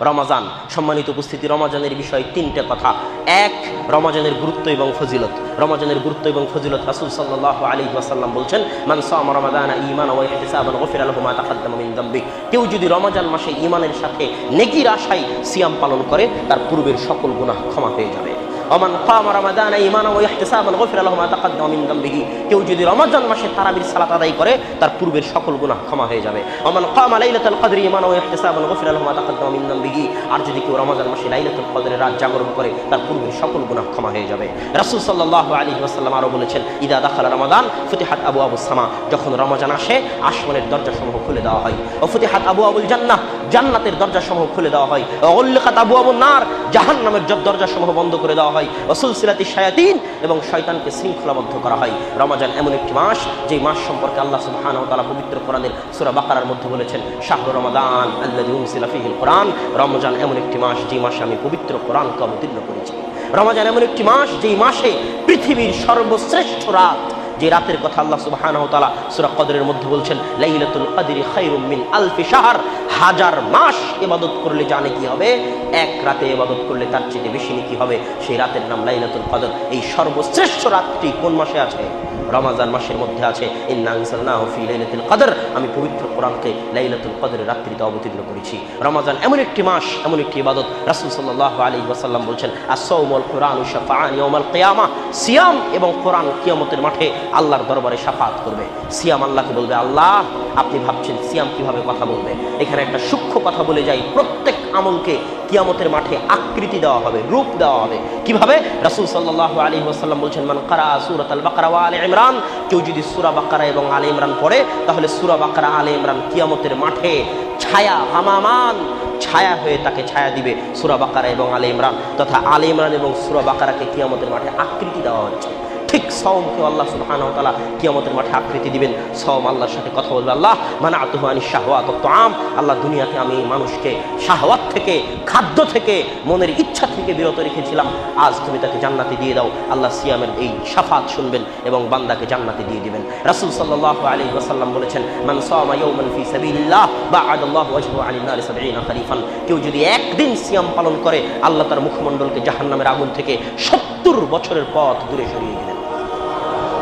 রমাজান। সম্মানিত উপস্থিতি, রমাজানের বিষয়ে তিনটে কথা। এক, রমাজানের গুরুত্ব এবং ফজিলত। রমাজানের গুরুত্ব এবং ফজিলত রাসুল সাল্লাহ আলী ওয়াসাল্লাম বলছেন, মান রমাদান ইমান মিন কেউ যদি রমাজান মাসে ইমানের সাথে নেকির আশায় সিয়াম পালন করে, তার পূর্বের সকল গুনাহ ক্ষমা হয়ে যাবে। অমান কাম রমাদান ঈমানা ওয়া ইহতিসাবান গফিরা লাহু মা তাকাদ্দামা মিন যামবিহি কেউ যদি রমাজান মাসে তারাবির সালাত আদায় করে, তার পূর্বের সকল গুনাহ ক্ষমা হয়ে যাবে। অমান কাম লাইলাতুল কদরি ঈমানা ওয়া ইহতিসাবান গফিরা লাহু মা তাকাদ্দামা মিন যামবিহি আর যদি কেউ রমাজান মাসে লাইলাতুল কদরের রাত জাগরণ করে, তার পূর্বের সকল গুনাহ ক্ষমা হয়ে যাবে। রাসূল সাল্লাল্লাহু আলাইহি ওয়াসাল্লাম আরও বলেছেন, ইদা দাখালা রমাদান, ফুতিহাত আবু আবু সামা। যখন রমাজান আসে, আসমানের দরজাসমূহ খুলে দেওয়া হয়। ও ফুতিহাত আবু আবুল জান্নাহ জান্নাতের দরজাসমূহ খুলে দেওয়া হয়। আবু আবু নার, জাহান্নামের দরজাসমূহ বন্ধ করে দেওয়া হয়। অসুল সুলসিলাতি শায়াতিন এবং শয়তানকে শৃঙ্খলাবদ্ধ করা হয়। রমাজান এমন একটি মাস যে মাস সম্পর্কে আল্লাহ সুবহানাহু ও তাআলা পবিত্র কোরআনের সূরা বাকারার মধ্যে বলেছেন, শাহরু রমাদান আল্লাযী উনসিলা কোরআন। রমজান এমন একটি মাস যে মাসে আমি পবিত্র কোরআনকে অবতীর্ণ করেছি। রমাজান এমন একটি মাস, যেই মাসে পৃথিবীর সর্বশ্রেষ্ঠ রাত যে রাতের কথা আল্লাহ তাআলা সূরা কদরের মধ্যে বলছেন, লাইলাতুল কদরি খায়রুম আলফি হাজার মাস ইবাদত করলে জানে কি হবে? এক রাতে ইবাদত করলে তার চেয়ে বেশি নেকি হবে? সেই রাতের নাম লাইলাতুল কদর। এই সর্বশ্রেষ্ঠ রাতটি কোন মাসে আছে? রমাজান মাসের মধ্যে আছে। কদর। আমি পবিত্র কোরআনকে লাইলাতুল কদরের রাত্রিতে অবতীর্ণ করেছি। রমাজান এমন একটি মাস, এমন একটি ইবাদত। রাসূল সাল্লাল্লাহু আলাইহি ওয়াসাল্লাম বলছেন, আস-সাওমুল কুরআনু সিয়াম এবং কোরআন কিয়ামতের মাঠে আল্লাহর দরবারে শাফাত করবে। সিয়াম আল্লাহকে বলবে, আল্লাহ, আপনি ভাবছেন সিয়াম কীভাবে কথা বলবে? এখানে একটা সূক্ষ্ম কথা বলে যাই, প্রত্যেক আমলকে কিয়ামতের মাঠে আকৃতি দেওয়া হবে, রূপ দেওয়া হবে। কীভাবে? রাসূল সাল্লাল্লাহু আলাইহি ওয়াসাল্লাম বলছেন, মান কারা সূরাতাল বাকারা ওয়া আলে ইমরান? কেউ যদি সুরা বাকারা এবং আলে ইমরান পড়ে, তাহলে সূরা বাকারা, আলে ইমরান কিয়ামতের মাঠে ছায়া, হামামান ছায়া হয়ে তাকে ছায়া দিবে, সূরা বাকারা এবং আলে ইমরান। তথা আলে ইমরান এবং সুরা বাকারাকে কিয়ামতের মাঠে আকৃতি দেওয়া হচ্ছে। ঠিক সওমকে আল্লাহ সুবহানাহু ওয়া তাআলা কিয়ামতের মাঠে আকৃতি দিবেন। সওম আল্লাহর সাথে কথা বলবে। আল্লাহ মানে আতুহু আনি শাহওয়াত তাম আল্লাহ, দুনিয়াতে আমি মানুষকে শাহওয়াত থেকে, খাদ্য থেকে, মনের ইচ্ছা থেকে বিরত রেখেছিলাম। আজ তুমি তাকে জান্নাতে দিয়ে দাও। আল্লাহ সিয়ামের এই শাফাত শুনবেন এবং বান্দাকে জান্নাতে দিয়ে দিবেন। রাসূল সাল্লাল্লাহু আলী ওয়াসাল্লাম বলেছেন, মান সামা ইয়াওমান ফি সাবিলিল্লাহ বা'আদাল্লাহু ওয়াজহু আনিন নারি 70 খরিফান কেউ যদি একদিন সিয়াম পালন করে, আল্লাহ তার মুখমণ্ডলকে জাহান্নামের আগুন থেকে 70 বছরের পথ দূরে সরিয়ে দিবেন।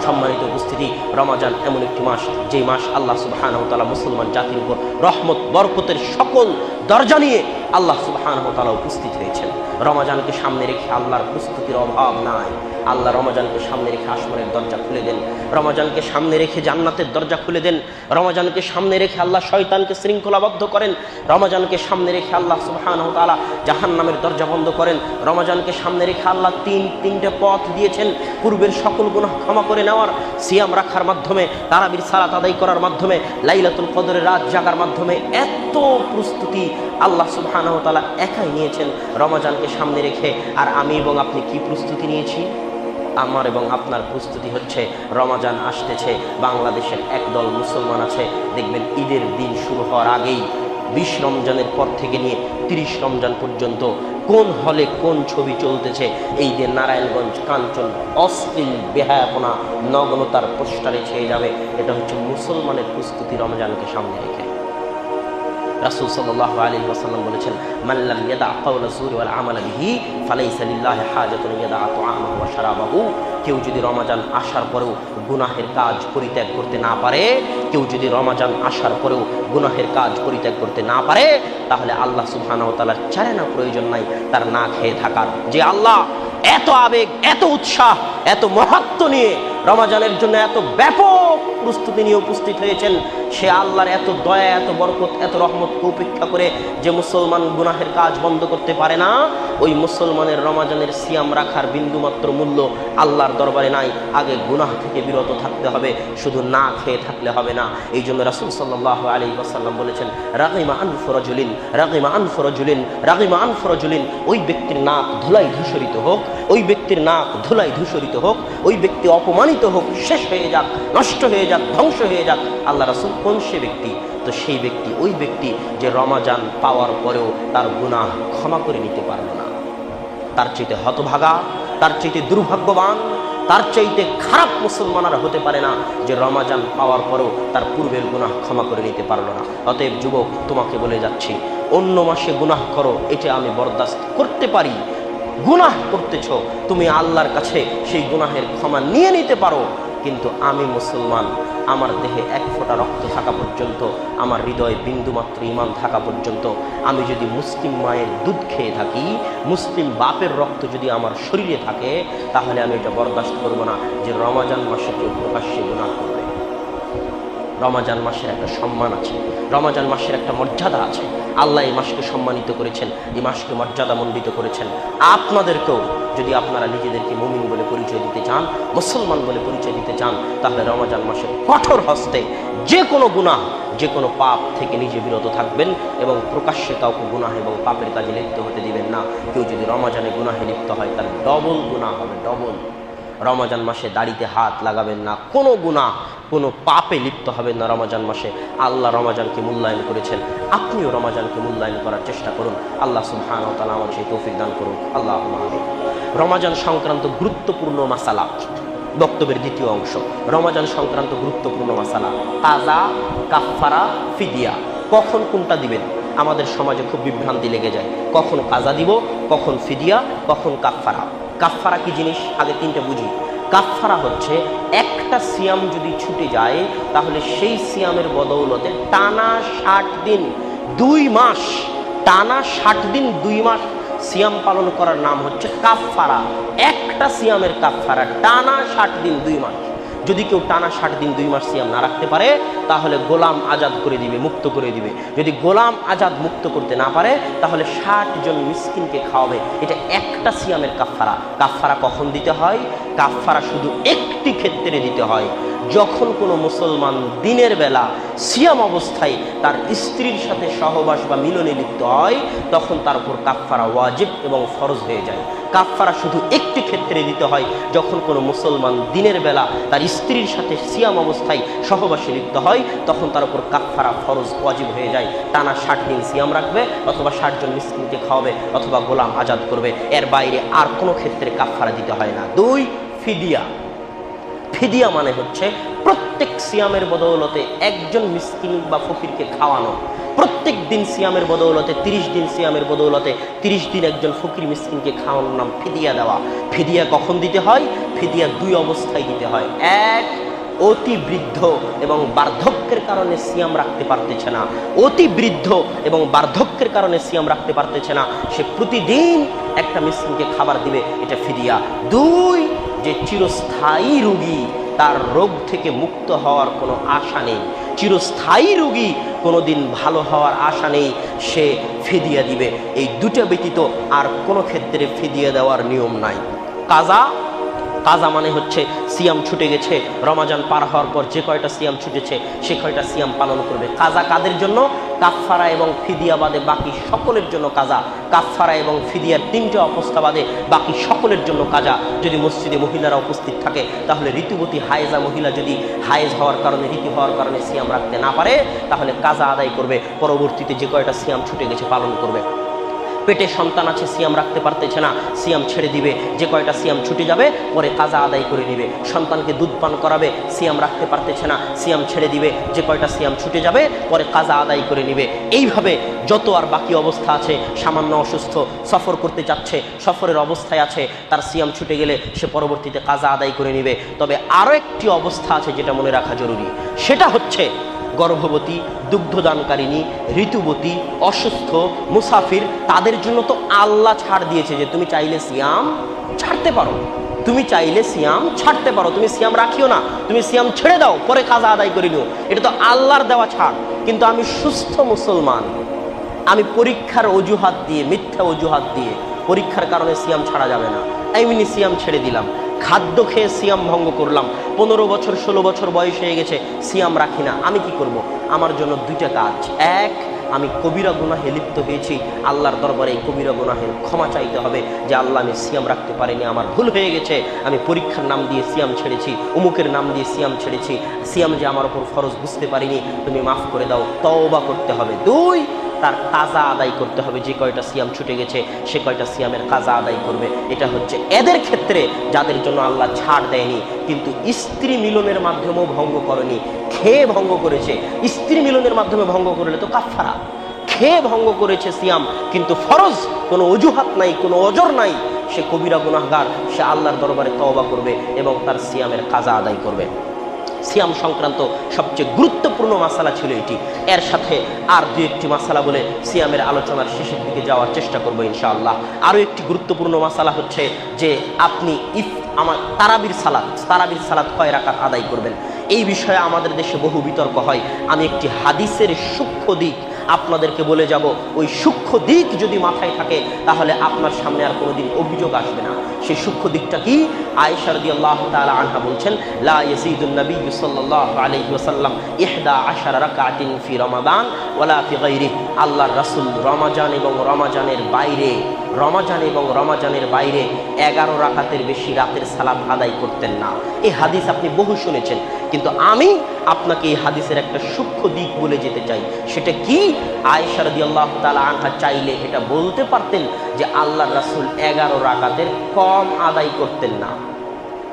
সম্মানিত উপস্থিতি, রমাজান এমন একটি মাস যে মাস আল্লাহ সুবাহ মুসলমান জাতির উপর রহমত, বরকতের সকল দরজা নিয়ে আল্লাহ সুবহানাহু তাআলা উপস্থিত হয়েছেন। রমাজানকে সামনে রেখে আল্লাহর প্রস্তুতির অভাব নাই। আল্লাহ রমাজানকে সামনে রেখে আসমানের দরজা খুলে দেন। রমাজানকে সামনে রেখে জান্নাতের দরজা খুলে দেন। রমাজানকে সামনে রেখে আল্লাহ শয়তানকে শৃঙ্খলাবদ্ধ করেন। রমাজানকে সামনে রেখে আল্লাহ সুবহানাহু তাআলা জাহান্নামের দরজা বন্ধ করেন। রমাজানকে সামনে রেখে আল্লাহ তিন, তিনটে পথ দিয়েছেন পূর্বের সকল গুনাহ ক্ষমা করে নেওয়ার। সিয়াম রাখার মাধ্যমে, তারাবির সালাত আদায় করার মাধ্যমে, লাইলাতুল কদরের রাত জাগার মাধ্যমে এত প্রস্তুতি আল্লাহ সুবহানাহু তাআলা একাই নিয়েছেন রমাজানকে সামনে রেখে। আর আমি এবং আপনি কি প্রস্তুতি নিয়েছি? আমার এবং আপনার প্রস্তুতি হচ্ছে রমাজান আসতেছে, বাংলাদেশের একদল মুসলমান আছে। দেখবেন ঈদের দিন শুরু হওয়ার আগেই বিশ রমজানের পর থেকে নিয়ে তিরিশ রমজান পর্যন্ত কোন হলে কোন ছবি চলতেছে, এই যে নারায়ণগঞ্জ, কাঞ্চন, অশ্লীল বেহায়াপনা, নগ্নতার পোস্টারে ছেয়ে যাবে। এটা হচ্ছে মুসলমানের প্রস্তুতি রমজানকে সামনে রেখে। রাসূল সাল্লাল্লাহু আলাইহি ওয়াসাল্লাম বলেছেন, মান লাম ইয়াদা কাওলা যুরি ওয়াল আমালা বিহি, ফালাইসা লিল্লাহি হাজাতুন ইয়াদা ওয়া শারাবাহু। কেউ যদি রমাজান আসার পরেও গুনাহের কাজ পরিত্যাগ করতে না পারে, কেউ যদি রমাজান আসার পরেও গুনাহের কাজ পরিত্যাগ করতে না পারে, তাহলে আল্লাহ সুবহানাহু ওয়া তাআলার চারে না, প্রয়োজন নাই তার না খেয়ে থাকার। যে আল্লাহ এত আবেগ, এত উৎসাহ, এত মহত্ব নিয়ে রমাজানের জন্য এত ব্যাপক প্রস্তুতি নিয়ে উপস্থিত হয়েছেন, সে আল্লাহর এত দয়া, এত বরকত, এত রহমতকে উপেক্ষা করে যে মুসলমান গুনাহের কাজ বন্ধ করতে পারে না, ওই মুসলমানের রমাজানের সিয়াম রাখার বিন্দুমাত্র মূল্য আল্লাহর দরবারে নাই। আগে গুনাহ থেকে বিরত থাকতে হবে, শুধু না খেয়ে থাকলে হবে না। এই জন্য রাসুল সাল্লাহ আলী ওয়াসাল্লাম বলেছেন, রাগিমা আনফরজুলিন রাগিমা আনফরজুলিন রাগিমা আনফরজুলিন ওই ব্যক্তির নাক ধুলাই ধূসরিত হোক, ওই ব্যক্তির নাক ধুলাই ধূসরিত হোক, ওই ব্যক্তি অপমানিত হোক, শেষ হয়ে যাক, নষ্ট হয়ে যাক, ধ্বংস হয়ে যাক, আল্লাহ রাসুল কোন সে ব্যক্তি? তো সেই ব্যক্তি, ওই ব্যক্তি যে রমাজান পাওয়ার পরেও তার গুনাহ ক্ষমা করে নিতে পারল না। তার চেয়ে হতভাগা, তার চেয়ে দুর্ভাগ্যবান, তার চাইতে খারাপ মুসলমান আর হতে পারে না যে রমাজান পাওয়ার পরও তার পূর্বের গুনাহ ক্ষমা করে নিতে পারল না। অতএব যুবক, তোমাকে বলে যাচ্ছি, অন্য মাসে গুনাহ করো এটা আমি বরদাস্ত করতে পারি। গুনাহ করতেছ, তুমি আল্লাহর কাছে সেই গুনাহের ক্ষমা নিয়ে নিতে পারো। কিন্তু আমি মুসলমান, আমার দেহে এক ফোঁটা রক্ত থাকা পর্যন্ত, আমার হৃদয়ে বিন্দুমাত্র ইমান থাকা পর্যন্ত, আমি যদি মুসলিম মায়ের দুধ খেয়ে থাকি, মুসলিম বাপের রক্ত যদি আমার শরীরে থাকে, তাহলে আমি এটা বরদাস্ত করব না যে রমাজান মাসে কেউ প্রকাশ্যে গুনাহ করবে। রমাজান মাসের একটা সম্মান আছে, রমাজান মাসের একটা মর্যাদা আছে আল্লাহ এই মাসকে সম্মানিত করেছেন, এই মাসকে মর্যাদামণ্ডিত করেছেন। আপনাদেরকেও যদি আপনারা নিজেদেরকে মুমিন বলে পরিচয় দিতে চান, মুসলমান বলে পরিচয় দিতে চান, তাহলে রমাজান মাসের কঠোর হস্তে যে কোনো গুনাহ, যে কোনো পাপ থেকে নিজে বিরত থাকবেন এবং প্রকাশ্যে কাউকে গুনাহ এবং পাপের কাজে লিপ্ত হতে দিবেন না। কেউ যদি রমাজানে গুনাহে লিপ্ত হয়, তার ডবল গুনাহ হবে ডবল রমাজান মাসে দাড়িতে হাত লাগাবেন না, কোনো গুণা কোনো পাপে লিপ্ত হবেন না রমাজান মাসে। আল্লাহ রমাজানকে মূল্যায়ন করেছেন, আপনিও রমাজানকে মূল্যায়ন করার চেষ্টা করুন। আল্লাহ সুবহান তালা আমার সেই তৌফিক দান করুন। আল্লাহ। রমাজান সংক্রান্ত গুরুত্বপূর্ণ মাসালা, বক্তব্যের দ্বিতীয় অংশ। রমাজান সংক্রান্ত গুরুত্বপূর্ণ মাসালা, তাজা, কাফফারা, ফিদিয়া। কখন কোনটা দিবেন? আমাদের সমাজে খুব বিভ্রান্তি লেগে যায়। কখন কাজা দিব, কখন ফিদিয়া, কখন কাফফারা। কাফফারা কি জিনিস? আগে তিনটে বুঝি। কাফফারা হচ্ছে একটা সিয়াম যদি ছুটে যায়, তাহলে সেই সিয়ামের বদৌলতে টানা ষাট দিন, দুই মাস, টানা ষাট দিন, দুই মাস সিয়াম পালন করার নাম হচ্ছে কাফফারা। একটা সিয়ামের কাফফারা, টানা ষাট দিন, দুই মাস। যদি কেউ টানা ষাট দিন, দুই মাস সিয়াম না রাখতে পারে, তাহলে গোলাম আজাদ করে দিবে, মুক্ত করে দিবে। যদি গোলাম আজাদ মুক্ত করতে না পারে, তাহলে ষাট জন মিসকিনকে খাওয়াবে। এটা একটা সিয়ামের কাফফারা। কাফফারা কখন দিতে হয়? কাফফারা শুধু একটি ক্ষেত্রে দিতে হয়। যখন কোনো মুসলমান দিনের বেলা সিয়াম অবস্থায় তার স্ত্রীর সাথে সহবাস বা মিলনে লিপ্ত হয়, তখন তার উপর কাফফারা ওয়াজিব এবং ফরজ হয়ে যায়। কাফফারা শুধু একটি ক্ষেত্রে দিতে হয়, যখন কোনো মুসলমান দিনের বেলা তার স্ত্রীর সাথে সিয়াম অবস্থায় সহবাসে লিপ্ত হয়, তখন তার উপর কাফফারা ফরজ ওয়াজিব হয়ে যায়। টানা ষাট দিন সিয়াম রাখবে অথবা ষাট জন মিসকিনকে খাওয়াবে অথবা গোলাম আজাদ করবে। এর বাইরে আর কোনো ক্ষেত্রে কাফফারা দিতে হয় না। দুই, ফিদিয়া। ফিদিয়া মানে হচ্ছে প্রত্যেক সিয়ামের বদৌলতে একজন মিসকিন বা ফকিরকে খাওয়ানো। প্রত্যেক দিন সিয়ামের বদৌলতে, তিরিশ দিন সিয়ামের বদৌলতে, তিরিশ দিন একজন ফকির মিসকিনকে খাওয়ানোর নাম ফিদিয়া দেওয়া। ফিদিয়া কখন দিতে হয়? ফিদিয়া দুই অবস্থায় দিতে হয়। এক, অতি বৃদ্ধ এবং বার্ধক্যের কারণে সিয়াম রাখতে পারতেছে না। অতি বৃদ্ধ এবং বার্ধক্যের কারণে সিয়াম রাখতে পারতেছে না। সে প্রতিদিন একটা মিসকিনকে খাবার দিবে, এটা ফিদিয়া। দুই যে চিরস্থায়ী রুগী তার রোগ থেকে মুক্ত হওয়ার কোনো আশা নেই। চিরস্থায়ী রুগী কোনো দিন ভালো হওয়ার আশা নেই, সে ফিদিয়া দিবে। এই দুটো ব্যতীত আর কোনো ক্ষেত্রে ফিদিয়া দেওয়ার নিয়ম নাই। কাজা কাজা মানে হচ্ছে সিয়াম ছুটে গেছে। রমাজান পার হওয়ার পর যে কয়টা সিয়াম ছুটেছে, সে কয়টা সিয়াম পালন করবে? কাজা কাদের জন্য? কাফফারা এবং ফিদিয়া বাদে বাকি সকলের জন্য কাজা। কাফফারা এবং ফিদিয়ার তিনটে অবস্থা বাদে বাকি সকলের জন্য কাজা। যদি মসজিদে মহিলারা উপস্থিত থাকে, তাহলে ঋতুবতী হায়েজা মহিলা যদি হায়েজ হওয়ার কারণে, ঋতু হওয়ার কারণে সিয়াম রাখতে না পারে, তাহলে কাজা আদায় করবে। পরবর্তীতে যে কয়টা সিয়াম ছুটে গেছে, পালন করবে। পেটে সন্তান আছে, সিয়াম রাখতে পারতেছে না, সিয়াম ছেড়ে দিবে। যে কয়টা সিয়াম ছুটে যাবে, পরে কাজা আদায় করে নিবে। সন্তানকে দুধ পান করাবে, সিয়াম রাখতে পারতেছে না, সিয়াম ছেড়ে দিবে। যে কয়টা সিয়াম ছুটে যাবে, পরে কাজা আদায় করে নিবে। এইভাবে যত আর বাকি অবস্থা আছে, সামান্য অসুস্থ, সফর করতে চাচ্ছে, সফরের অবস্থায় আছে, তার সিয়াম ছুটে গেলে সে পরবর্তীতে কাজা আদায় করে নিবে। তবে আরও একটি অবস্থা আছে যেটা মনে রাখা জরুরি। সেটা হচ্ছে গর্ভবতী, দুগ্ধদানকারিণী, ঋতুবতী, অসুস্থ, মুসাফির, তাদের জন্য তো আল্লাহ ছাড় দিয়েছে যে তুমি চাইলে সিয়াম ছাড়তে পারো। তুমি চাইলে সিয়াম ছাড়তে পারো। তুমি সিয়াম রাখিও না। তুমি সিয়াম ছেড়ে দাও, পরে কাজা আদায় করে নিও। এটা তো আল্লাহর দেওয়া ছাড়। কিন্তু আমি সুস্থ মুসলমান। আমি পরীক্ষার অজুহাত দিয়ে, মিথ্যা অজুহাত দিয়ে পরীক্ষার কারণে সিয়াম ছাড়া যাবে না। এমনি সিয়াম ছেড়ে দিলাম। খাদ্য খেয়ে সিয়াম ভঙ্গ করলাম। পনেরো বছর, ষোলো বছর বয়স হয়ে গেছে, সিয়াম রাখি না। আমি কি করব? আমার জন্য দুইটা কাজ। এক, আমি কবিরা গুনাহে লিপ্ত হয়েছি। আল্লাহর দরবারে এই কবিরা গুনাহের ক্ষমা চাইতে হবে যে আল্লাহ আমি সিয়াম রাখতে পারিনি, আমার ভুল হয়ে গেছে। আমি পরীক্ষার নাম দিয়ে সিয়াম ছেড়েছি অমুকের নাম দিয়ে সিয়াম ছেড়েছি। সিয়াম যে আমার ওপর ফরজ বুঝতে পারিনি, তুমি মাফ করে দাও, তওবা করতে হবে। দুই তার কাজা আদায় করতে হবে। যে কয়টা সিয়াম ছুটে গেছে, সে কয়টা সিয়ামের কাজা আদায় করবে। এটা হচ্ছে এদের ক্ষেত্রে যাদের জন্য আল্লাহ ছাড় দেয়নি, কিন্তু স্ত্রী মিলনের মাধ্যমেও ভঙ্গ করেনি। খেয়ে ভঙ্গ করেছে। স্ত্রী মিলনের মাধ্যমে ভঙ্গ করলে তো কাফারা খেয়ে ভঙ্গ করেছে সিয়াম, কিন্তু ফরজ কোনো অজুহাত নাই, কোনো অজর নাই। সে কবিরা গুনাহগার, সে আল্লাহর দরবারে তওবা করবে এবং তার সিয়ামের কাজা আদায় করবে। সিয়াম সংক্রান্ত সবচেয়ে গুরুত্বপূর্ণ মাসালা ছিল এটি। এর সাথে আর দু একটি মাসালা বলে সিয়ামের আলোচনার শেষের দিকে যাওয়ার চেষ্টা করব ইনশাআল্লাহ। আরও একটি গুরুত্বপূর্ণ মাসালা হচ্ছে যে আপনি ইফ আমার তারাবির সালাদ তারাবির সালাদ কয় রাকাত আদায় করবেন। এই বিষয়ে আমাদের দেশে বহু বিতর্ক হয়। আমি একটি হাদিসের সূক্ষ্ম দিক আপনাদেরকে বলে যাব, ওই সূক্ষ্ম দিক যদি মাথায় থাকে, তাহলে আপনার সামনে আর কোনোদিন অভিযোগ আসবে না। সেই সূক্ষ্ম দিকটা কি? আয়সারদি আল্লাহ তালা আনহা বলছেন, লা সাল্লাল্লাহু আলাইহি ওয়াসাল্লাম ইহদা আশার রাকাতিন ফি রমাদান ওলা ফি গায়রিহি। আল্লাহ রসুল রমাজান এবং রমাজানের বাইরে রমাজান এবং রমাজানের বাইরে এগারো রাকাতের বেশি রাতের সালাত আদায় করতেন না। এই হাদিস আপনি বহু শুনেছেন, কিন্তু আমি আপনাকে এই হাদিসের একটা সূক্ষ্ম দিক বলে যেতে চাই। সেটা কি? আয়েশা আল্লাহ তালা আনহা চাইলে এটা বলতে পারতেন যে আল্লাহ রাসূল এগারো রাকাতের কম আদায় করতেন না।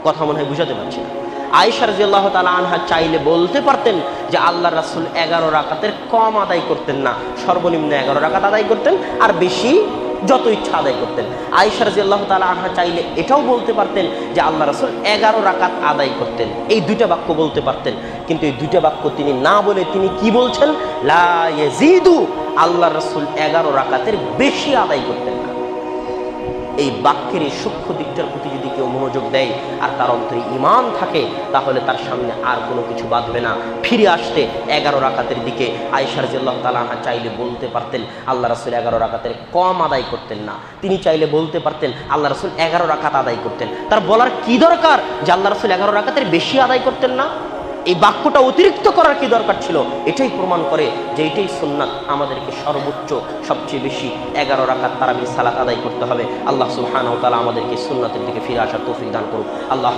কথা মনে হয় বুঝাতে পারছি না। আয়েশা রাদিয়াল্লাহু তাআলা আনহা চাইলে বলতে পারতেন যে আল্লাহ রাসুল এগারো রাকাতের কম আদায় করতেন না। সর্বনিম্ন এগারো রাকাত আদায় করতেন, আর বেশি যত ইচ্ছা আদায় করতেন। আয়েশা আল্লাহ তালা আনহা চাইলে এটাও বলতে পারতেন যে, আল্লাহ রাসুল এগারো রাকাত আদায় করতেন। এই দুইটা বাক্য বলতে পারতেন। কিন্তু এই দুইটা বাক্য তিনি না বলে তিনি কি বলছেন? লা ইয়াজিদু, আল্লাহ রাসুল এগারো রাকাতের বেশি আদায় করতেন না। এই বাক্যের এই সূক্ষ্ম দিকটার প্রতি কেউ মনোযোগ দেয় আর তার অন্তরে ইমান থাকে, তাহলে তার সামনে আর কোনো কিছু বাঁধবে না। ফিরে আসতে এগারো রাকাতের দিকে আয়সার জিল্লাহ তালাহা চাইলে বলতে পারতেন, আল্লাহ রাসুল এগারো রাকাতের কম আদায় করতেন না। তিনি চাইলে বলতে পারতেন, আল্লাহ রাসুল এগারো রাকাত আদায় করতেন। তার বলার কি দরকার যে আল্লাহ রাসুল এগারো রাকাতের বেশি আদায় করতেন না? এই বাক্যটা অতিরিক্ত করার কি দরকার ছিল? এটাই প্রমাণ করে যে এটাই সুন্নাত আমাদেরকে সর্বোচ্চ, সবচেয়ে বেশি এগারো রাখার তারাবির সালাত আদায় করতে হবে। আল্লাহ সুহান তালা আমাদেরকে সুন্নাতের দিকে ফিরে আসার তৌফিক দান করুক। আল্লাহ